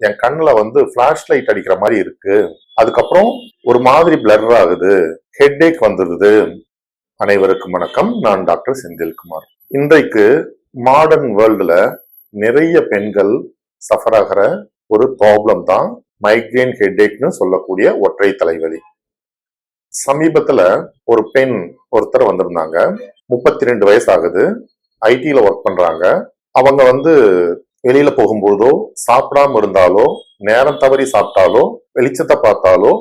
என் கண்ணில் வந்து flash light அடிக்கிற மாதிரி இருக்கு. அதுக்கப்புறம் ஒரு மாதிரி பிளர் ஆகுது. ஹெட்டேக் வந்துடுது. அனைவருக்கும் வணக்கம். நான் டாக்டர் செந்தில்குமார். இன்றைக்கு மாடர்ன் வேர்ல்டில் நிறைய பெண்கள் சஃபர் ஆகிற ஒரு ப்ராப்ளம் தான் மைக்ரேன் ஹெட்டேக்னு சொல்லக்கூடிய ஒற்றை தலைவலி. சமீபத்தில் ஒரு பெண் ஒருத்தர் வந்திருந்தாங்க. முப்பத்தி ரெண்டு வயசு ஆகுது. ஐடியில் ஒர்க் பண்ணுறாங்க அவங்க வந்து வெளியில போகும்போதோ சாப்பிடாம இருந்தாலோ நேரம் தவறி சாப்பிட்டாலோ வெளிச்சத்தை பார்த்தாலோ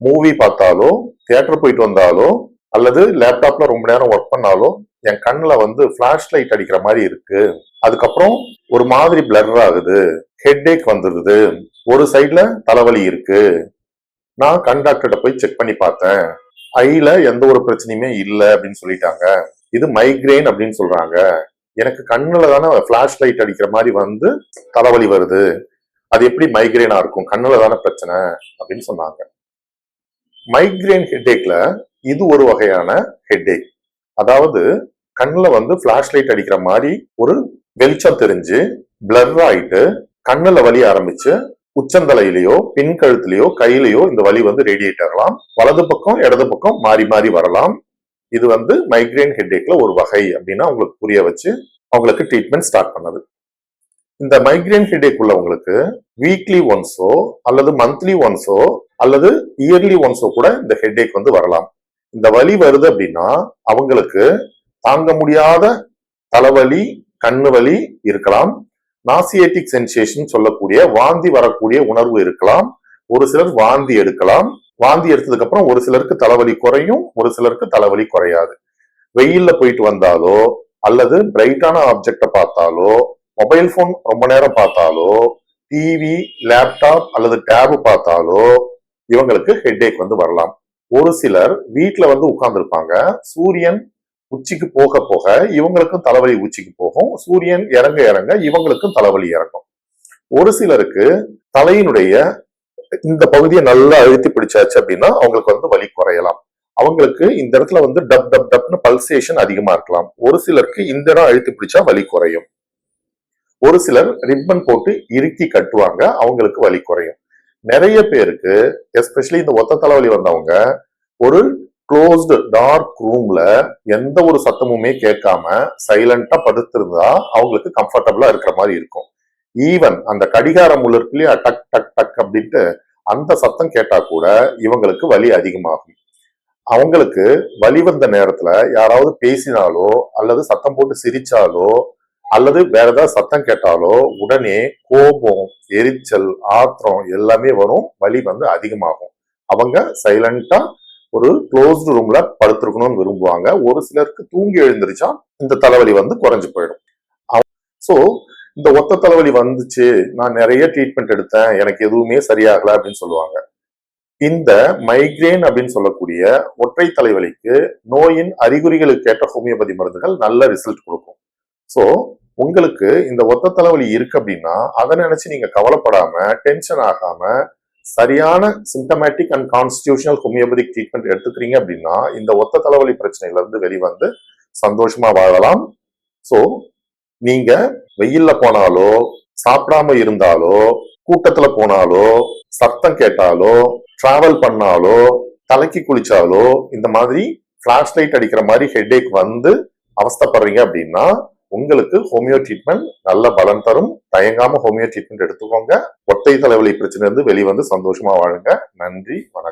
மூவி பார்த்தாலோ தியேட்டர் போயிட்டு வந்தாலோ அல்லது லேப்டாப்ல ரொம்ப நேரம் ஒர்க் பண்ணாலோ என் கண்ணுல வந்து ஃபிளாஷ் லைட் அடிக்கிற மாதிரி இருக்கு. அதுக்கப்புறம் ஒரு மாதிரி பிளர் ஆகுது. ஹெட்டேக் வந்துடுது ஒரு சைட்ல தலைவலி இருக்கு. நான் கண் டாக்டர்கிட்ட போய் செக் பண்ணி பார்த்தேன். ஐல எந்த ஒரு பிரச்சனையுமே இல்லை அப்படின்னு சொல்லிட்டாங்க. இது மைக்ரெயின் அப்படின்னு சொல்றாங்க. எனக்கு கண்ணில் தானே ஃப்ளாஷ் லைட் அடிக்கிற மாதிரி வந்து தலைவலி வருது. அது எப்படி மைக்ரேனாக இருக்கும்? கண்ணில் தானே பிரச்சனை? அப்படின்னு சொன்னாங்க. மைக்ரேன் ஹெட்டேக்ல இது ஒரு வகையான ஹெட்டேக் அதாவது கண்ணில் வந்து ஃப்ளாஷ் லைட் அடிக்கிற மாதிரி ஒரு வெளிச்சம் தெரிஞ்சு பிளர் ஆயிட்டு கண்ணில் வலி ஆரம்பிச்சு உச்சந்தலையிலையோ பின் கழுத்துலையோ கையிலையோ இந்த வலி வந்து ரேடியேட் ஆகலாம். வலது பக்கம் இடது பக்கம் மாறி மாறி வரலாம். இது வந்து மைக்ரேன் ஹெட்டேக்ல ஒரு வகை அப்படின்னா அவங்களுக்கு புரிய வச்சு அவங்களுக்கு ட்ரீட்மெண்ட் ஸ்டார்ட் பண்ணது. இந்த மைக்ரேன் ஹெட்ஏக் உள்ளவங்களுக்கு வீக்லி ஒன்ஸோ அல்லது மந்த்லி ஒன்ஸோ அல்லது இயர்லி ஒன்ஸோ கூட இந்த ஹெட்ஏக் வந்து வரலாம். இந்த வலி வருது அப்படின்னா அவங்களுக்கு தாங்க முடியாத தலைவலி கண்ணு வலி இருக்கலாம். நாசியேட்டிக் சென்சேஷன் சொல்லக்கூடிய வாந்தி வரக்கூடிய உணர்வு இருக்கலாம். ஒரு சிலர் வாந்தி எடுக்கலாம். வாந்தி எடுத்ததுக்கு அப்புறம் ஒரு சிலருக்கு தலைவலி குறையும் ஒரு சிலருக்கு தலைவலி குறையாது. வெயில்ல போயிட்டு வந்தாலோ அல்லது பிரைட்டான ஆப்ஜெக்டை பார்த்தாலோ மொபைல் போன் ரொம்ப நேரம் பார்த்தாலோ டிவி லேப்டாப் அல்லது டேப் பார்த்தாலோ இவங்களுக்கு ஹெட்ஏக் வந்து வரலாம். ஒரு சிலர் வீட்ல வந்து உட்கார்ந்துருப்பாங்க. சூரியன் உச்சிக்கு போக போக இவங்களுக்கும் தலைவலி உச்சிக்கு போகும். சூரியன் இறங்க இறங்க இவங்களுக்கும் தலைவலி இறங்கும். ஒரு சிலருக்கு தலையினுடைய இந்த பகுதியை நல்லா அழுத்தி பிடிச்சாச்சு அப்படின்னா அவங்களுக்கு வந்து வலி குறையலாம். அவங்களுக்கு இந்த இடத்துல வந்து டப் டப் டப்னு பல்சேஷன் அதிகமா இருக்கலாம். ஒரு சிலருக்கு இந்த இடம் அழுத்தி பிடிச்சா வலி குறையும். ஒரு சிலர் ரிப்பன் போட்டு இறுக்கி கட்டுவாங்க அவங்களுக்கு வலி குறையும். நிறைய பேருக்கு எஸ்பெஷலி இந்த ஒத்த தலைவலி வந்தவங்க ஒரு க்ளோஸ்டு டார்க் ரூம்ல எந்த ஒரு சத்தமுமே கேட்காம சைலண்டா படுத்திருந்தா அவங்களுக்கு கம்ஃபர்டபுளா இருக்கிற மாதிரி இருக்கும். ஈவன் அந்த கடிகாரம் உள்ள இல்லையா டக் டக் டக் அப்படின்ட்டு அந்த சத்தம் கேட்டா கூட இவங்களுக்கு வலி அதிகமாகும். அவங்களுக்கு வலி வந்த நேரத்துல யாராவது பேசினாலோ அல்லது சத்தம் போட்டு சிரிச்சாலோ அல்லது வேற ஏதாவது சத்தம் கேட்டாலோ உடனே கோபம் எரிச்சல் ஆத்திரம் எல்லாமே வரும். வலி வந்து அதிகமாகும். அவங்க சைலண்டா ஒரு க்ளோஸ்டு ரூம்ல படுத்திருக்கணும்னு விரும்புவாங்க. ஒரு சிலருக்கு தூங்கி எழுந்திருச்சா இந்த தலைவலி வந்து குறைஞ்சு போயிடும். ஸோ இந்த ஒத்த தலைவலி வந்துச்சு நான் நிறைய ட்ரீட்மெண்ட் எடுத்தேன் எனக்கு எதுவுமே சரியாகல அப்படின்னு சொல்லுவாங்க. இந்த மைக்ரேன் அப்படின்னு சொல்லக்கூடிய ஒற்றை தலைவலிக்கு நோயின் அறிகுறிகளுக்கு ஏற்ற ஹோமியோபதி மருந்துகள் நல்ல ரிசல்ட் கொடுக்கும். ஸோ உங்களுக்கு இந்த ஒத்த தலைவலி இருக்கு அப்படின்னா அதை நினைச்சு நீங்க கவலைப்படாம டென்ஷன் ஆகாம சரியான symptomatic and constitutional homeopathic treatment எடுத்துக்கிறீங்க அப்படின்னா இந்த ஒத்த தலைவலி பிரச்சனையில இருந்து வெளிவந்து சந்தோஷமா வாழலாம். ஸோ நீங்க வெயில்ல போனாலோ சாப்பிடாம இருந்தாலோ கூட்டத்துல போனாலோ சத்தம் கேட்டாலோ டிராவல் பண்ணாலோ தலைக்கு குளிச்சாலோ இந்த மாதிரி பிளாஷ் லைட் அடிக்கிற மாதிரி ஹெட்டேக் வந்து அவஸ்தப்படுறீங்க அப்படின்னா உங்களுக்கு ஹோமியோ ட்ரீட்மெண்ட் நல்ல பலன் தரும். தயங்காம ஹோமியோ ட்ரீட்மெண்ட் எடுத்துக்கோங்க. ஒத்தை தலைவலி பிரச்சனை இருந்து வெளிவந்து சந்தோஷமா வாழுங்க. நன்றி வணக்கம்.